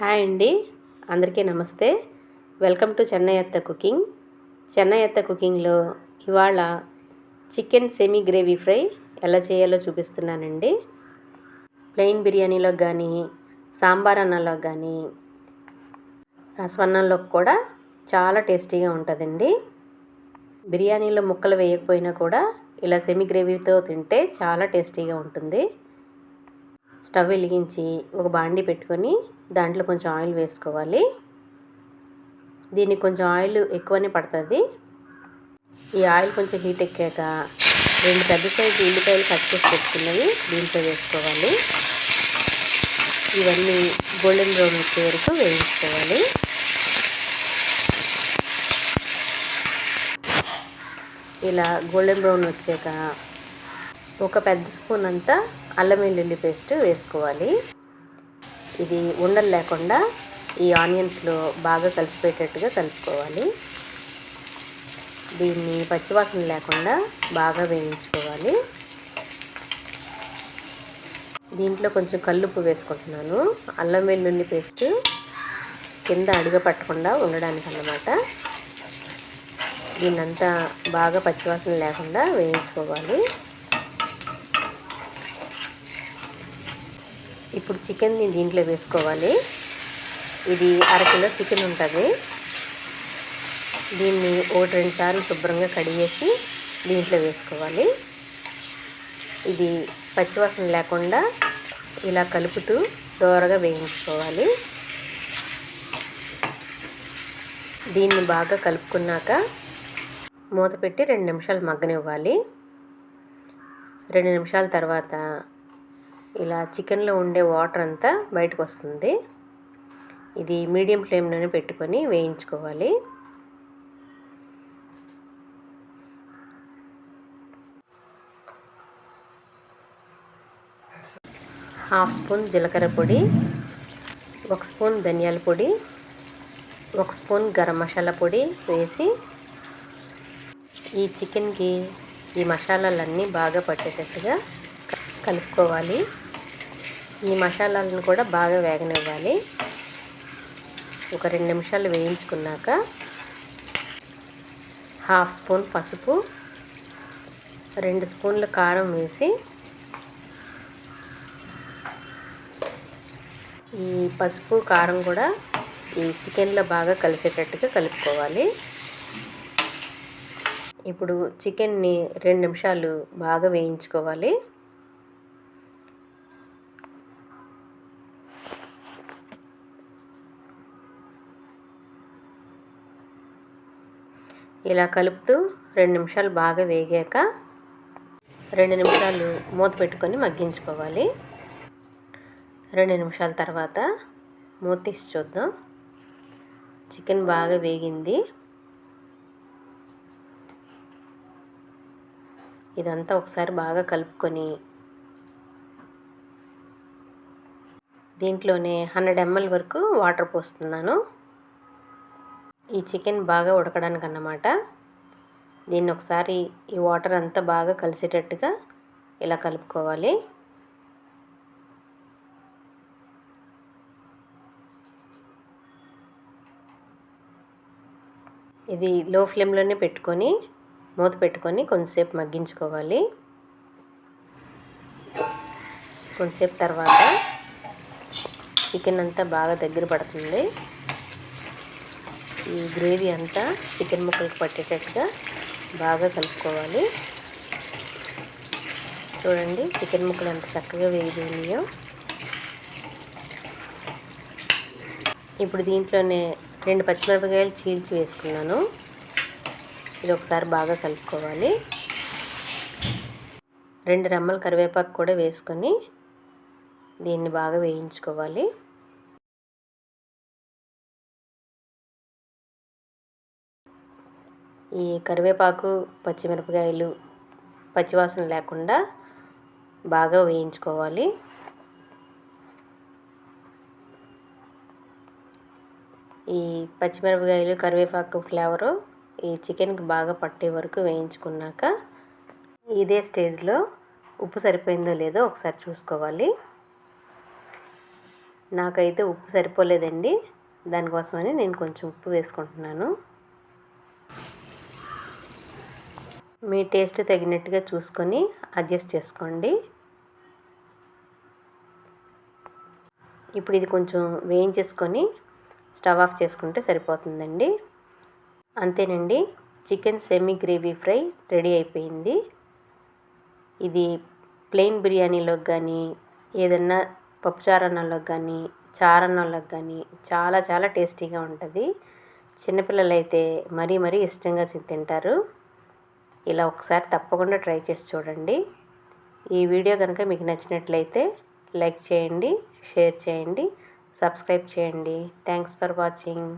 Hi అండి. అందరికీ నమస్తే. వెల్కమ్ టు చెన్నై అత్త కుకింగ్. చెన్నై అత్త కుకింగ్లో ఇవాళ చికెన్ సెమీ గ్రేవీ ఫ్రై ఎలా చేయాలో చూపిస్తున్నానండి. ప్లెయిన్ బిర్యానీలో కానీ సాంబార్ అన్నంలో కానీ రసవన్నంలో కూడా చాలా టేస్టీగా ఉంటుందండి. బిర్యానీలో ముక్కలు వేయకపోయినా కూడా ఇలా సెమీ గ్రేవీతో తింటే చాలా టేస్టీగా ఉంటుంది. స్టవ్ వెలిగించి ఒక బాండి పెట్టుకొని దాంట్లో కొంచెం ఆయిల్ వేసుకోవాలి. దీనికి కొంచెం ఆయిల్ ఎక్కువనే పడుతుంది. ఈ ఆయిల్ కొంచెం హీట్ ఎక్కాక రెండు పెద్ద సైజు ఉల్లిపాయలు కట్ చేసి పెట్టుకున్నవి దీంట్లో వేసుకోవాలి. ఇవన్నీ గోల్డెన్ బ్రౌన్ వచ్చే వరకు వేయించుకోవాలి. ఇలా గోల్డెన్ బ్రౌన్ వచ్చాక ఒక పెద్ద స్పూన్ అంతా అల్లం వెల్లుల్లి పేస్ట్ వేసుకోవాలి. ఇది ఉండలు లేకుండా ఈ ఆనియన్స్లో బాగా కలిసిపోయేటట్టుగా కలుపుకోవాలి. దీన్ని పచ్చివాసన లేకుండా బాగా వేయించుకోవాలి. దీంట్లో కొంచెం కల్లుప్పు వేసుకుంటున్నాను. అల్లం వెల్లుల్లి పేస్ట్ కింద అడుగ పట్టకుండా ఉండడానికి అన్నమాట. దీన్నంతా బాగా పచ్చివాసన లేకుండా వేయించుకోవాలి. ఇప్పుడు చికెన్ నేను దీంట్లో వేసుకోవాలి. ఇది అరకిలో చికెన్ ఉంటుంది. దీన్ని ఒకటి రెండు సార్లు శుభ్రంగా కడిగేసి దీంట్లో వేసుకోవాలి. ఇది పచ్చివాసన లేకుండా ఇలా కలుపుతూ దోరగా వేయించుకోవాలి. దీన్ని బాగా కలుపుకున్నాక మూత పెట్టి రెండు నిమిషాలు మగ్గనివ్వాలి. రెండు నిమిషాల తర్వాత ఇలా చికెన్లో ఉండే వాటర్ అంతా బయటకు వస్తుంది ఇది మీడియం ఫ్లేమ్లోనే పెట్టుకొని వేయించుకోవాలి. హాఫ్ స్పూన్ జీలకర్ర పొడి ఒక స్పూన్ ధనియాల పొడి ఒక స్పూన్ గరం మసాలా పొడి వేసి ఈ చికెన్కి ఈ మసాలాలన్నీ బాగా పట్టేటట్టుగా కలుపుకోవాలి. ఈ మసాలాలను కూడా బాగా వేగనివ్వాలి. ఒక రెండు నిమిషాలు వేయించుకున్నాక హాఫ్ స్పూన్ పసుపు రెండు స్పూన్ల కారం వేసి ఈ పసుపు కారం కూడా ఈ చికెన్లో బాగా కలిసేటట్టుగా కలుపుకోవాలి. ఇప్పుడు చికెన్ని రెండు నిమిషాలు బాగా వేయించుకోవాలి. ఇలా కలుపుతూ రెండు నిమిషాలు బాగా వేగాక రెండు నిమిషాలు మూత పెట్టుకొని మగ్గించుకోవాలి. రెండు నిమిషాల తర్వాత మూత తీసి చూద్దాం. చికెన్ బాగా వేగింది. ఇదంతా ఒకసారి బాగా కలుపుకొని దీంట్లోనే హండ్రెడ్ ఎంఎల్ వరకు వాటర్ పోస్తున్నాను. ఈ చికెన్ బాగా ఉడకడానికి అన్నమాట దీన్ని ఒకసారి ఈ వాటర్ అంతా బాగా కలిసేటట్టుగా ఇలా కలుపుకోవాలి. ఇది లో ఫ్లేమ్లోనే పెట్టుకొని మూత పెట్టుకొని కొంతసేపు మగ్గించుకోవాలి. కొంతసేపు తర్వాత చికెన్ అంతా బాగా దగ్గర పడుతుంది. ఈ గ్రేవీ అంతా చికెన్ ముక్కలకు పట్టేటట్టుగా బాగా కలుపుకోవాలి. చూడండి చికెన్ ముక్కలు ఎంత చక్కగా వేగినాయో ఇప్పుడు దీంట్లోనే రెండు పచ్చిమిరపకాయలు చీల్చి వేసుకున్నాను. ఇది ఒకసారి బాగా కలుపుకోవాలి. రెండు రెమ్మల కరివేపాకు కూడా వేసుకొని దీన్ని బాగా వేయించుకోవాలి. ఈ కరివేపాకు పచ్చిమిరపకాయలు పచ్చివాసన లేకుండా బాగా వేయించుకోవాలి. ఈ పచ్చిమిరపకాయలు కరివేపాకు ఫ్లేవరు ఈ చికెన్కి బాగా పట్టే వరకు వేయించుకున్నాక ఇదే స్టేజ్లో ఉప్పు సరిపోయిందో లేదో ఒకసారి చూసుకోవాలి. నాకైతే ఉప్పు సరిపోలేదండి. దానికోసమని నేను కొంచెం ఉప్పు వేసుకుంటున్నాను. మీ టేస్ట్ తగినట్టుగా చూసుకొని అడ్జస్ట్ చేసుకోండి. ఇప్పుడు ఇది కొంచెం వేయించేసుకొని స్టవ్ ఆఫ్ చేసుకుంటే సరిపోతుందండి. అంతేనండి chicken semi gravy fry ready అయిపోయింది. ఇది ప్లెయిన్ బిర్యానీలోకి కానీ ఏదన్నా పప్పుచారన్నంలోకి కానీ చారన్నంలోకి కానీ చాలా చాలా టేస్టీగా ఉంటుంది. చిన్నపిల్లలైతే మరీ మరీ ఇష్టంగా తింటారు. ఇలా ఒకసారి తప్పకుండా ట్రై చేసి చూడండి. ఈ వీడియో కనుక మీకు నచ్చినట్లయితే లైక్ చేయండి షేర్ చేయండి సబ్స్క్రైబ్ చేయండి. Thanks for watching.